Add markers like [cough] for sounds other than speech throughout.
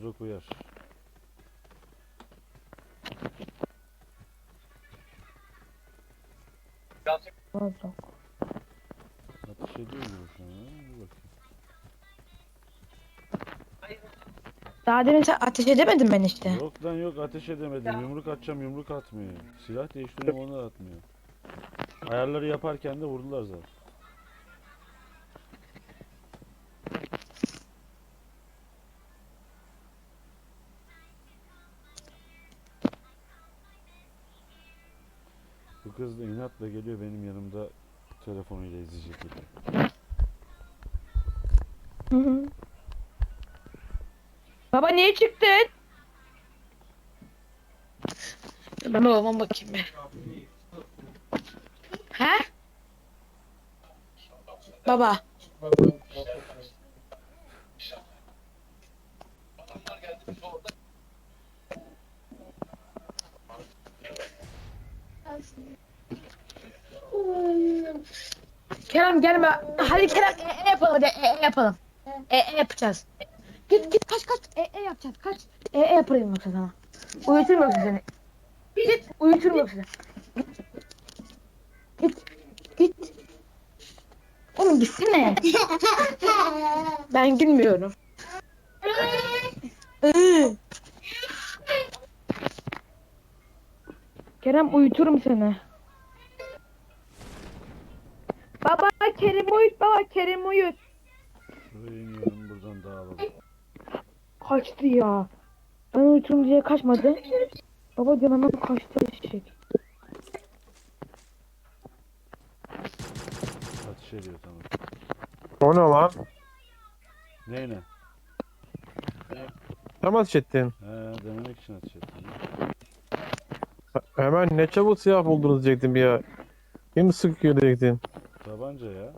bozok uyar. Bozok. Ateş ediyor gibi şu an. Dur bakayım. Daha demin sen ateş edemedin ben işte. Yok lan yok ateş edemedim. Yumruk atacağım yumruk atmıyor. Silah değiştiriyorum onu da atmıyor. Ayarları yaparken de vurdular zaten. Bu kız da inatla geliyor benim yanımda telefonuyla izleyecek gibi. Baba niye çıktın? Ben babama bakayım bir. He? Baba. Kerem gelme. Hadi Kerem e, e yapalım hadi e, e yapalım. E, e yapacağız. Git git kaç kaç. E, e yapacağız kaç. E, e yapayım yoksa sana. Uyuturum yoksa seni. Git uyuturum yoksa seni. Git. Git. Oğlum gitsene. [laughs] ben gülmüyorum. Kerem uyuturum seni. Kerim uyut. Şuraya iniyorum buradan dağılalım. Kaçtı ya. Ben uyuturum diye kaçmadı. Baba hemen kaçtı eşek. Ateş ediyor tamam. O ne lan? Neyle? Tam ateş ettin. He denemek için ateş ettim. Hemen ne çabuk silah buldunuz diyecektim ya. Kim sıkıyor diyecektim. Tabanca ya.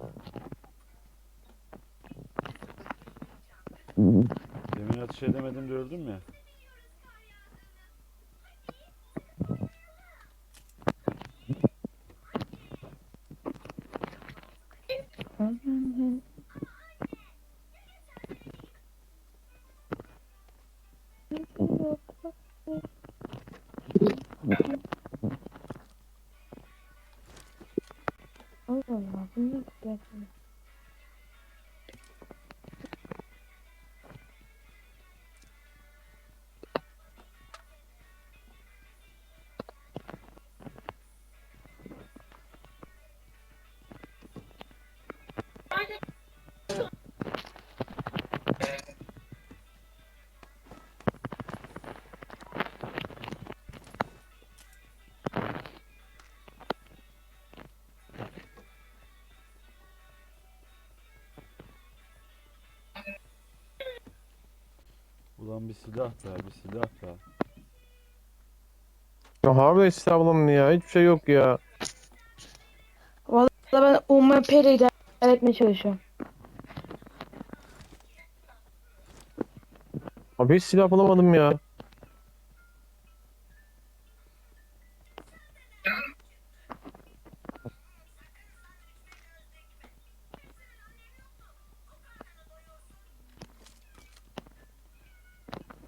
Demin ateş edemedim de öldüm ya. Ulan bir silah be bir silah be. Ya harbiden silah bulamıyorum ya. Hiçbir şey yok ya. Valla ben UMP ile idare etmeye çalışıyorum. Abi hiç silah bulamadım ya.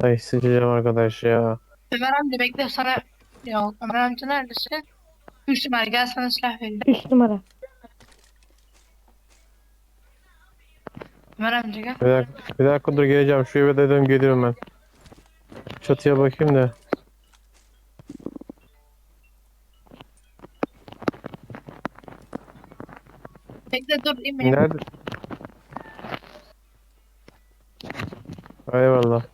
Ay sıkacağım arkadaş ya. Ömer amca bekle sana. Yok Ömer amca neredesin? Üç numara gel sana silah vereyim. 3 numara. Ömer amca gel. Bir dakika, bir dakika dur geleceğim. Şu eve dedim geliyorum ben. Çatıya bakayım da. Bekle dur inme. Nerede? Eyvallah.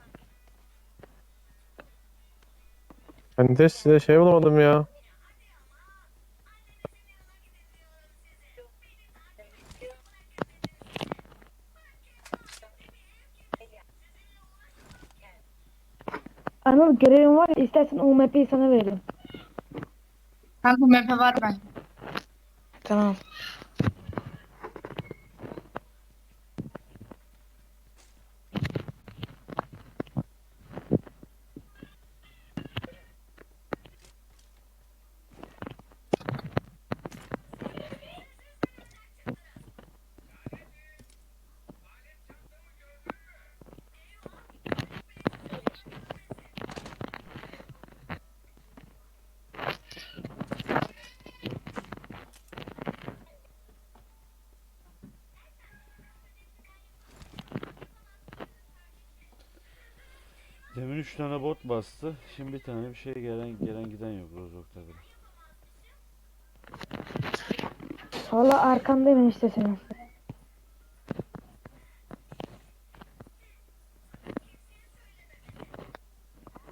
Ben de size şey bulamadım ya. Anıl görevim var ya istersen UMP'yi sana veririm. Kanka mepe var ben. Tamam. Tane bot bastı. Şimdi bir tane bir şey gelen gelen giden yok Rozok'ta bile. Valla arkandayım işte senin.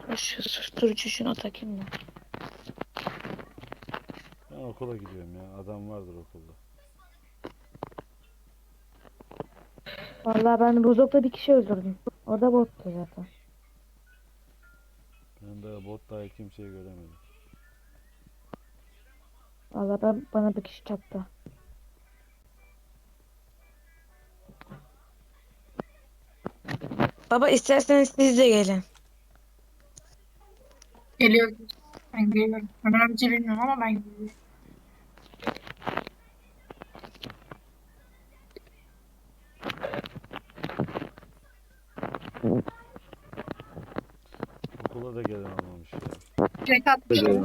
Dur Şu susturucu şuna takayım da. Ben okula gidiyorum ya. Adam vardır okulda. Valla ben Rozok'ta bir kişi öldürdüm. O da bottu zaten. Ben de bot dahi kimseyi göremedim. Valla ben bana bir kişi çattı. Baba isterseniz siz de gelin. Geliyor. Ben geliyorum. Ömer amca bilmiyorum ama ben geliyorum. Okula da gelen olmamış ya. Atmışım.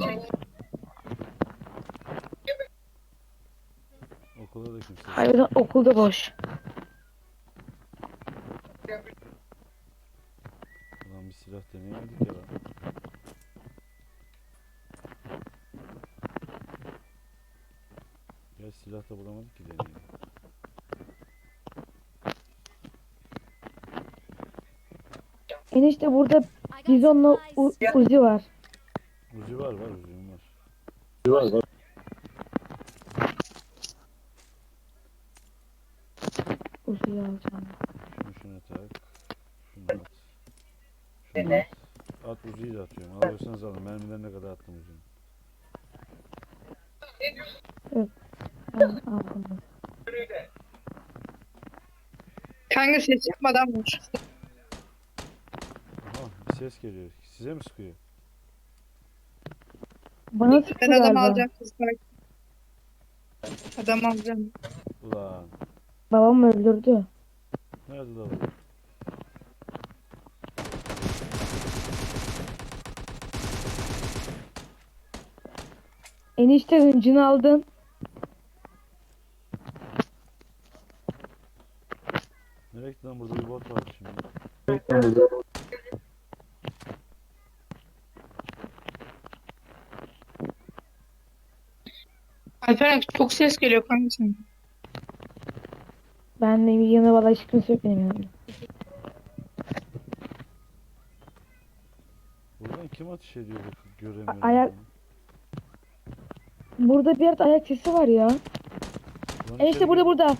Okula da kimse yok. Harbiden okulda boş. Ulan bir silah deneyemedik ya lan. Ya silah da bulamadık ki deneyelim. Enişte burada bizonla U- Uzi var. Uzi var var uzun var. Uzi'yi alacağım. Şunu şuna tak. Şunu at. Şunu at. At Uzi'yi de atıyorum. Alıyorsanız alın. Mermilerine kadar attım Uzi'nin. Ben aldım. Kanka ses yapmadan vur. Ses geliyor. Size mi sıkıyor? Bana Ben adam galiba. alacağım kızlar. Adam alacağım. Ulan. Babam öldürdü. Nerede lan? Enişte hıncını aldın. Nereye gitti lan? Burada bir bot vardı şimdi. Alperen çok ses geliyor kanka senin. Ben de yanına valla kimse yok benim yanımda. Buradan kim ateş ediyor? bak, Göremiyorum. ayak- bunu. Burada bir yerde ayak sesi var ya. Ulan Enişte içeri burada burada.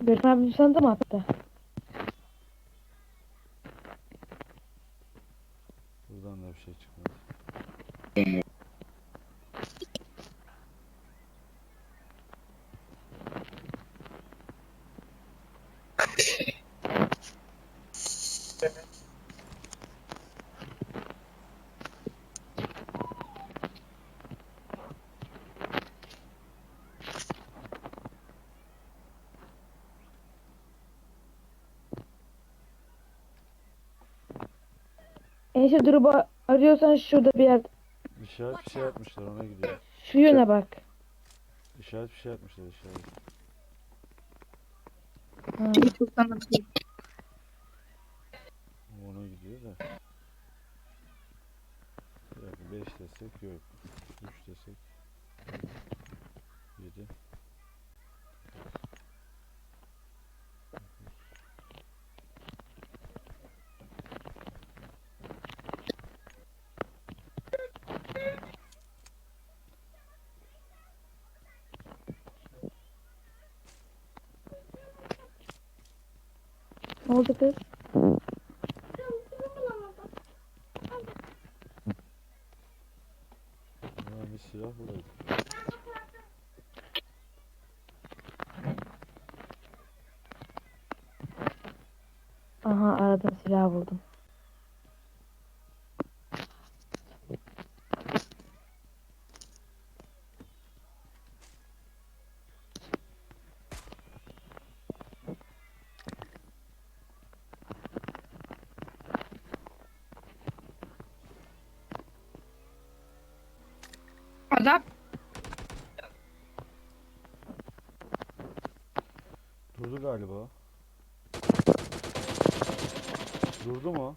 Görkem gelmiş. Görkem abi sana da mı attı? Buradan da bir şey çıkmadı. Enişte durumu arıyorsan şurada bir yer. İşaret bir şey atmışlar ona gidiyor. Şu yöne bak. İşaret bir şey atmışlar işaret. Ha. Ona gidiyor da. Dakika 5 desek yok. 3 desek. 7. Ne oldu kız? Bir silah bulayım. Aha aradım silah buldum. Adam Durdu galiba. Durdu mu?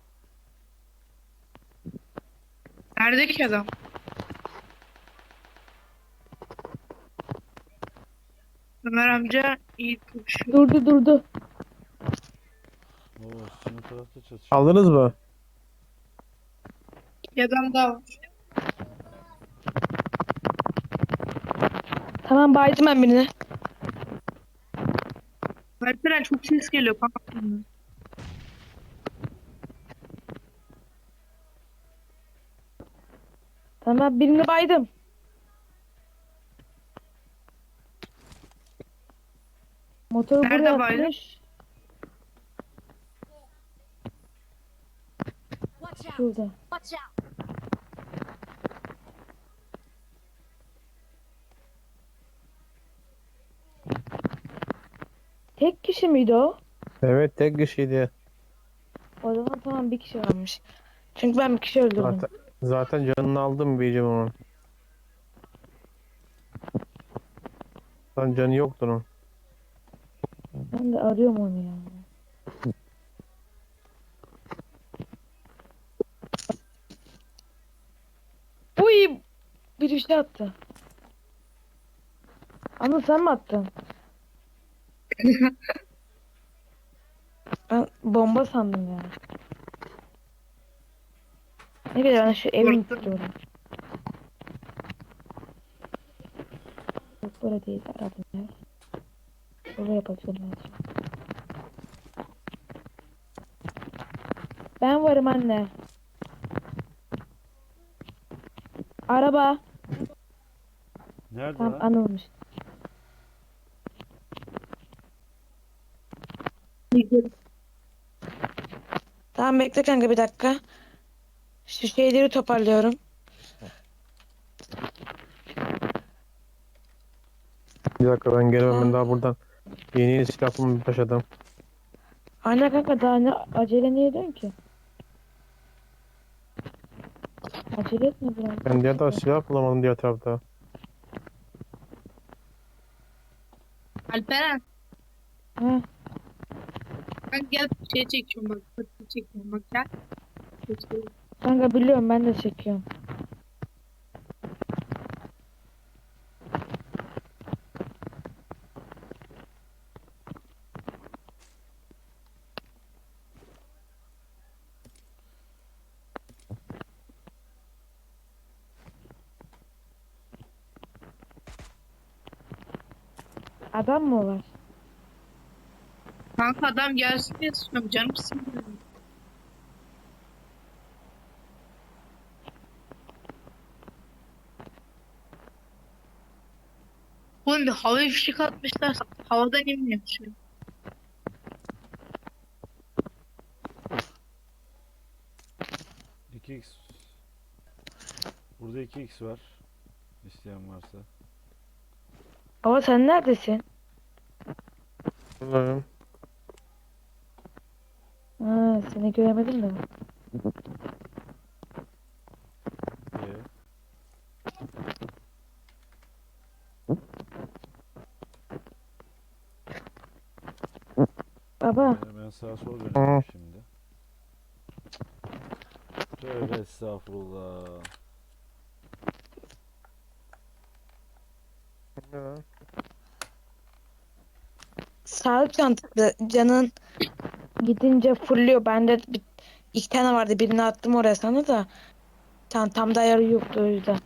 nerede ki adam? Ömer amca iyi konuşuyor. Durdu durdu. Oo, sizin o tarafta çatışıyor. Aldınız mı? Bir adam daha var. Tamam baydım ben birini. Alperen çok ses geliyor kanka. Tamam birini baydım. Motoru Nerede buraya baydın? atmış. Şurada. Watch out! Tek kişi miydi o? Evet tek kişiydi. O zaman tamam bir kişi varmış. Çünkü ben bir kişi öldürdüm. Zaten, zaten canını aldım diyeceğim onun. Lan canı yoktur onun. Ben de arıyorum onu ya. Uy! Bir şey attı. Ama sen mi attın? Ben bomba sandım ya. Ne bileyim ben şu Korktum. istiyorum. Yok böyle değil aradım ya. Böyle yapacağım şimdi. Ben varım anne. Araba. Nerede Tam lan? anılmış. Tamam bekle kanka bir dakika. Şu şeyleri toparlıyorum. Bir dakika ben gelemem ben daha buradan. Yeni yeni silah bulmaya başladım. Anne kanka daha ne acele niye ediyorsun ki? Acele etme biraz. Ben diğer daha silah bulamadım diğer tarafta. Alperen Ha, ben gel şey çekiyorum bak. Pati çekiyorum bak gel. Kanka biliyorum ben de çekiyorum. Adam mı var? Kanka adam gelsin diye istiyorum canım sıkılıyor. Oğlum bir havaya fişek atmışlar. Havadan inmiyor. İki x Burada 2x var. İsteyen varsa. Baba sen neredesin? Buradayım. Seni göremedim de. Ee, Baba. ben, sağa sola dönüyorum şimdi. Tövbe estağfurullah. Sağlık çantası canın gidince fulluyor. Bende bir, iki tane vardı. Birini attım oraya sana da. Tam, tam da ayarı yoktu o yüzden.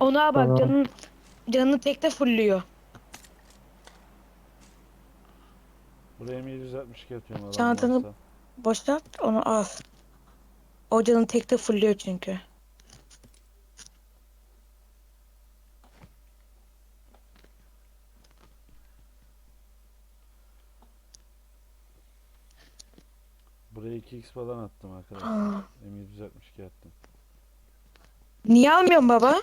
Ona bak Tamam. canın canını tekte fulluyor. Buraya M762 atıyorum adam Çantanı- varsa. Boşalt onu al. O canın tekte fulluyor çünkü. Buraya 2x falan attım arkadaşlar. Aa. M762 attım. Niye almıyorsun baba?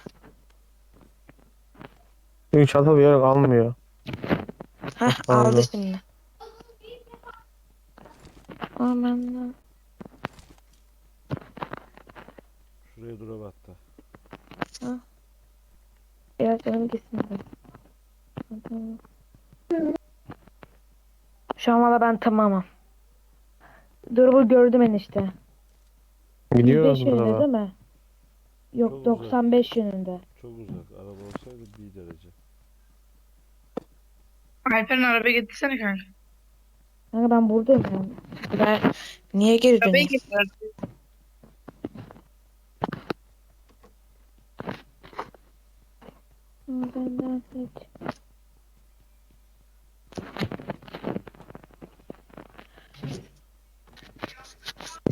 Çünkü çanta bir yer almıyor. Hah Aldı. aldı şimdi. Aman. Şuraya drop attı. Ha? Biraz önüm gitsin de. Şu an valla ben tamamım. Durumu gördüm enişte. Gidiyoruz 105 yönünde burada. değil mi? Yok Çok uzak. 95 yönünde. Çok uzak. Araba olsaydı bir derece. Alper'in araba getirsene kanka. Kanka ben buradayım. Ben niye geri Arabayı dönüyorsun? getir. Benden seç.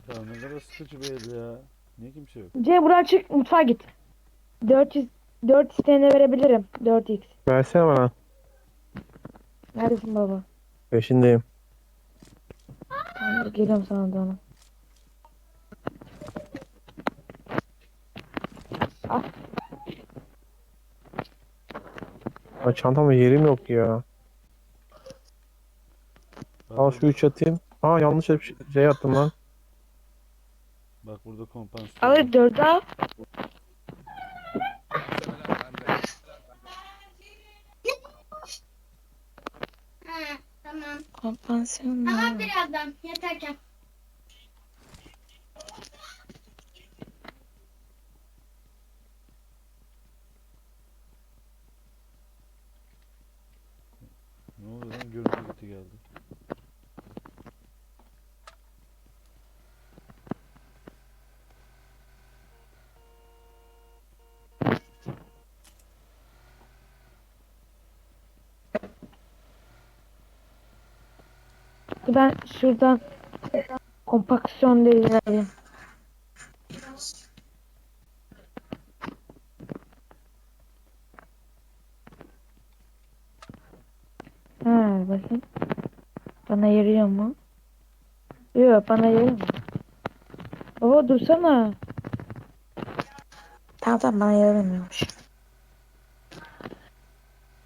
Ya ne kadar sıkıcı bir ev ya. Niye kimse yok? C buradan çık mutfağa git. 400 4 isteyene verebilirim. 4x. Versene bana. Neredesin baba? Peşindeyim. De geliyorum sana da onu. Ya çantamda yerim yok ya. Al şu üç atayım. Aa yanlış şey- şey attım lan. Bak burada kompansatör. Al var. 4 al. Ha, tamam. Kompansiyon Tamam birazdan. Yeterken. Ne oldu lan? Görüntü gitti geldi. Ben şuradan kompaksiyon değil alayım. Ha bakayım. Bana yarıyor mu? Yok bana yarıyor mu? Baba dursana. Tamam tamam bana yaramıyormuş.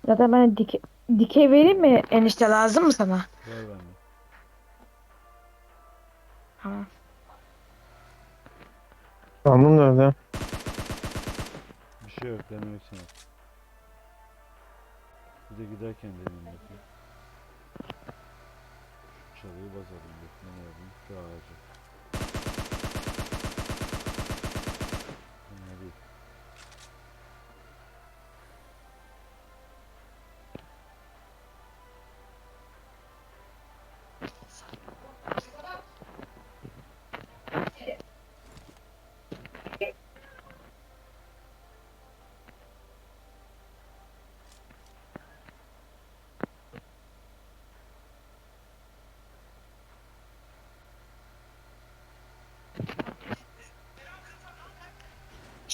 Zaten ben dike, dikey vereyim mi enişte lazım mı sana? Ver bende. Tamam. Sandım nerede? Bir şey yok için. yap. Bir de giderken deneyim bakayım. Şu çalıyı basalım bakayım ne yapayım. Şu ağacı. Ne değil.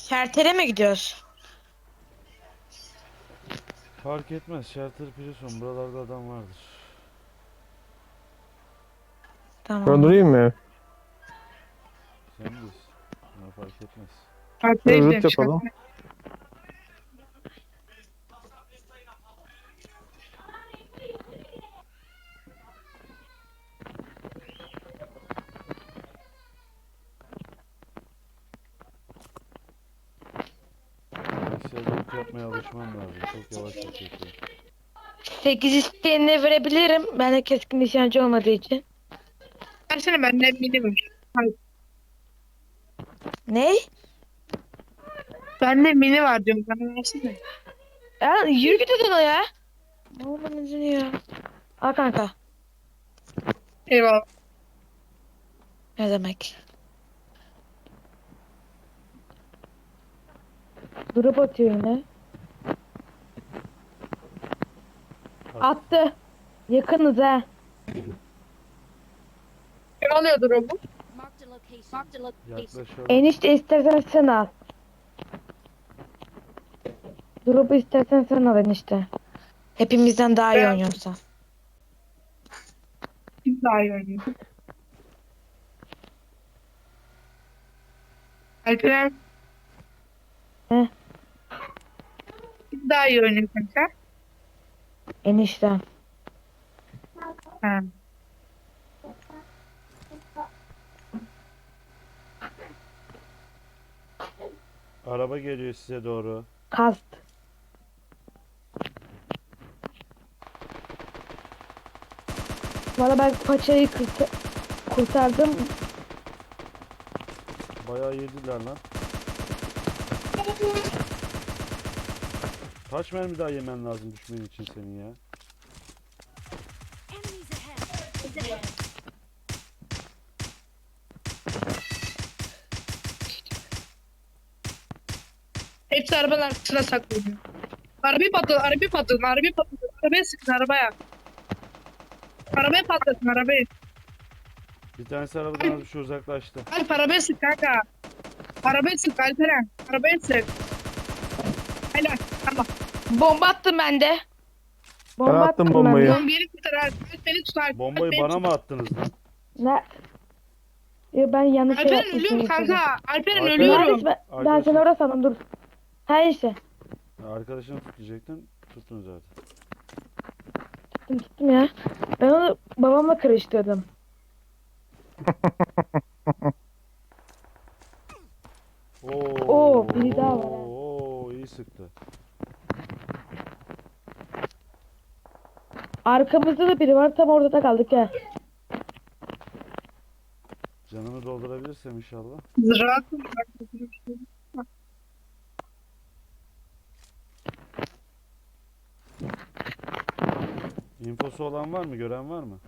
Şertere mi gidiyoruz? Fark etmez. Shelter Prison. Buralarda adam vardır. Tamam. Ben durayım mı? Sen. Bana fark etmez. Yürüt gidelim yapalım. 8 isteyene verebilirim. Ben de keskin nişancı olmadığı için. Versene bende mini var. Ne? Bende mini var diyorum. Bana versene. Ya yürü git odana ya. Ne olmanın ya? Al kanka. Eyvallah. Ne demek? Durup atıyor yine. Attı. Yakınız ha. Ne oluyordur o bu? Marked a location. Marked a location. Yaklaşalım. Enişte istersen sen al. Durup istersen sen al enişte. Hepimizden daha iyi Ben- oynuyorsan. Kim daha iyi oynuyor? Alper. He. Kim daha iyi oynuyor kanka? Enişte. Ha. Araba geliyor size doğru. Kast. Valla ben paçayı kurta- kurtardım. Bayağı yediler lan. Kaç mermi daha yemen lazım düşmen için senin ya? Hepsi arabanın arkasına saklanıyor. Arabayı patladı, arabayı patladı, arabayı patladı. Arabaya sıkın arabaya. Arabaya patlasın arabayı. Bir tanesi arabadan az bir şey uzaklaştı. Alp arabaya sık kanka. Arabaya sık Alperen. Arabaya sık. Bomba attım ben de. Bomba Ben attım bombayı. ben de. Tamam bir yeri kurtar Alp. Alp beni tut Alp. Bombayı beni bana tut. mı attınız lan? Ne? Ya ben yanlış şey Alperen yapmışım. ölüyorum kanka. Alperen Alperen- ölüyorum. Neredesin? Ben, ben Arkadaşım. seni sandım dur. Ha işte. Arkadaşını tutacaktın. Tuttun zaten. Tuttum tuttum ya. Ben onu babamla karıştırdım. [laughs] Oo, Oo, biri daha var ha. Oo, iyi sıktı. Arkamızda da biri var tam ortada kaldık ya. Canımı doldurabilirsem inşallah. Rahatım. İnfosu olan var mı? Gören var mı?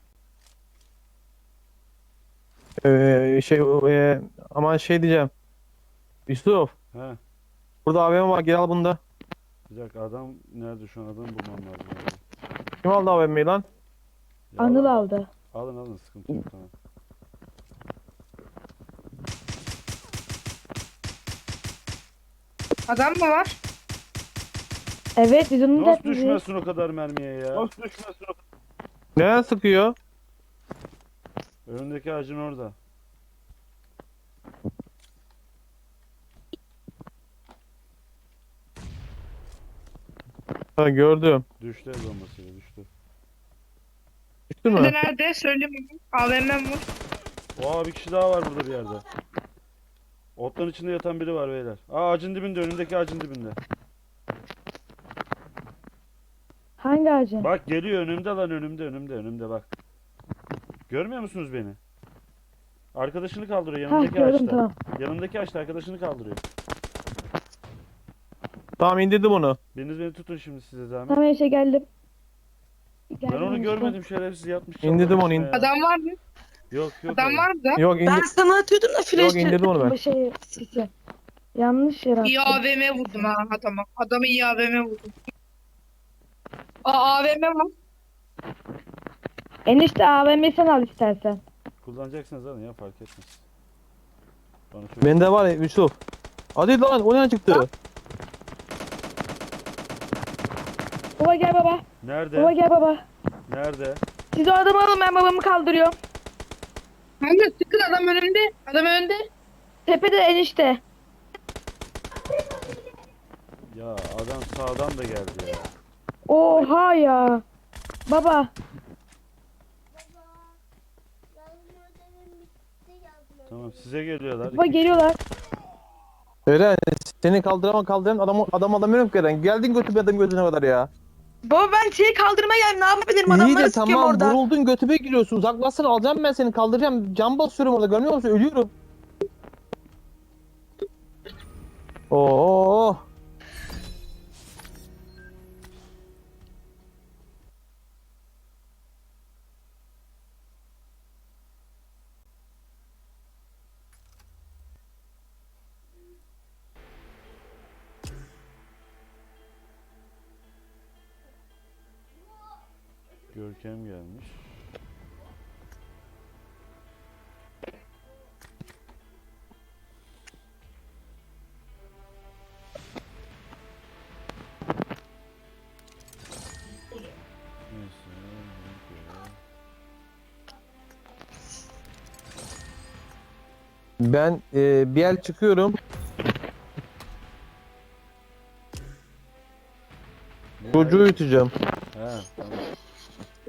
Ee, şey e, aman şey diyeceğim. Yusuf. He. Burada AVM var gel al bunu da. Bir dakika adam nerede şu an adamı bulmam lazım. Kim aldı AVM'yi lan? Ya Anıl alın, aldı. Alın alın sıkıntı yok tamam. Adam mı var? Evet biz onu da Nasıl düşmezsin o kadar mermiye ya? Nasıl düşmezsin o Neden sıkıyor? Önündeki ağacın orada. Ha gördüm. Düştü el bombasıyla düştü. Düştü mü? Nerede mi? AVM'm var. Oha bir kişi daha var burada bir yerde. Otların içinde yatan biri var beyler. Aa ağacın dibinde önündeki ağacın dibinde. Hangi ağacı? Bak geliyor önümde lan önümde önümde önümde bak. Görmüyor musunuz beni? Arkadaşını kaldırıyor yanındaki gördüm ağaçta. tamam. Yanındaki ağaçta arkadaşını kaldırıyor. Tamam indirdim onu. Biriniz beni tutun şimdi size zahmet. Tamam işte geldim. Ben onu görmedim şerefsiz yatmış. İndirdim çalmış onu, ya. indirdim. Adam var mı? Yok yok. Adam öyle. var mı? Yok indir. Ben sana atıyordum da flash. Yok, indirdim onu ben. Şey, sisi. Yanlış yere İyi. AVM vurdum ha adama. Adamı iyi AVM vurdum. Aa AVM var. Enişte AVM'yi sen al istersen. Kullanacaksınız alın ya fark etmez. Bana söyle. Bende var ya Yusuf. Hadi lan o ne çıktı? Baba gel baba. Nerede? Baba gel baba. Nerede? Siz o adamı alın ben babamı kaldırıyorum. Kanka sıkın adam önünde. Adam önünde. Tepede enişte. Ya adam sağdan da geldi ya. Oha ya. Baba. Tamam size geliyorlar. Baba geliyorlar. Eren seni kaldıramam kaldıramam adam adam alamıyorum ki Eren. Geldin götüme adam gözüne kadar ya. Baba ben şeyi kaldırmaya geldim. Ne yapabilirim? İyi Adamları de sıkıyorum tamam orada. vuruldun götüme giriyorsun. Uzaklaşsana alacağım ben seni kaldıracağım. Can basıyorum orada görmüyor musun? Ölüyorum. Oo. Görkem gelmiş. Ben e, bir el çıkıyorum. Çocuğu üteceğim.